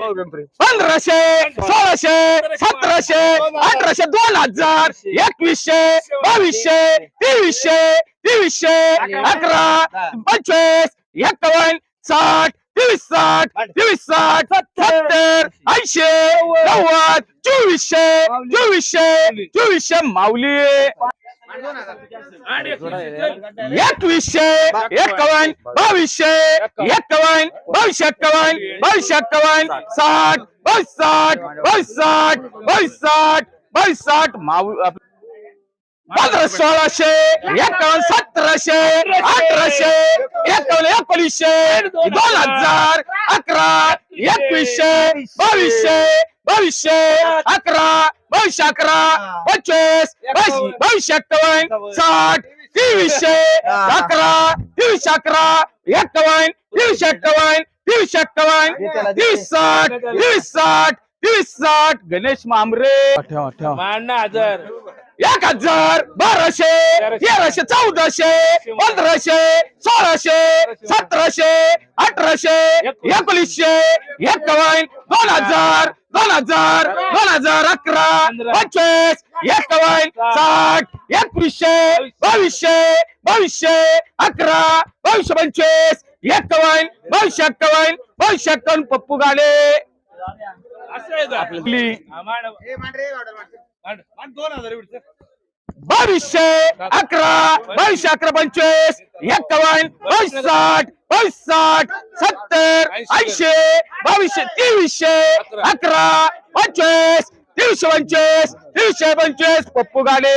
हो, पंधराशे सोळाशे सतराशे अठराशे दोन हजार एकवीसशे बावीसशे तेवीसशे तेवीसशे अकरा पंचवीस एकावन्न साठ तेवीस साठ तेवीस साठ सत्तर ऐंशी नव्वद चोवीसशे चोवीसशे चोवीसशे माऊली. एकवीसशे एकावन्न बावीसशे एकावन्न बावीसशे एकावन्न साठ बावीस साठ बावीस साठ बावीस साठ बावीस साठ माऊ पंधरा सोळाशे एकावन्न सतराशे अठराशे एकावन्न एकोणीसशे दोन हजार अकरा. एकवीसशे बावीसशे बावीसशे अकरा बावीसशे अकरा पंचवीस बावीस बावीसशे एक्कावन्न साठ तेवीसशे अकरा तेवीसशे अकरा एक्कावन्न तेवीसशे एक्कावन्न तेवीसशे एक्कावन्न तेवीस साठ तेवीस साठ तेवीस साठ गणेश मामरे मांडणं हजार. एक हजार बाराशे तेराशे. चौदाशे पंधराशे सोळाशे सतराशे अठराशे एकोणीसशे एकावन्न दोन हजार दोन हजार दोन हजार अकरा पंचवीस एकावन्न साठ एकवीसशे बावीसशे. बावीसशे अकरा बावीसशे पंचवीस एकावन्न बावीसशे एक्कावन्न बावीसशे एक्कावन्न पप्पू गाडे. असं आहे? आपली हा, दोन हजार. बावीसशे अकरा बावीसशे अकरा पंचवीस एक्कावन्न बावीस साठ बावीस साठ सत्तर ऐंशी बावीसशे तेवीसशे अकरा पंचवीस तीनशे पंचवीस तीनशे पंचवीस पप्पू गाणे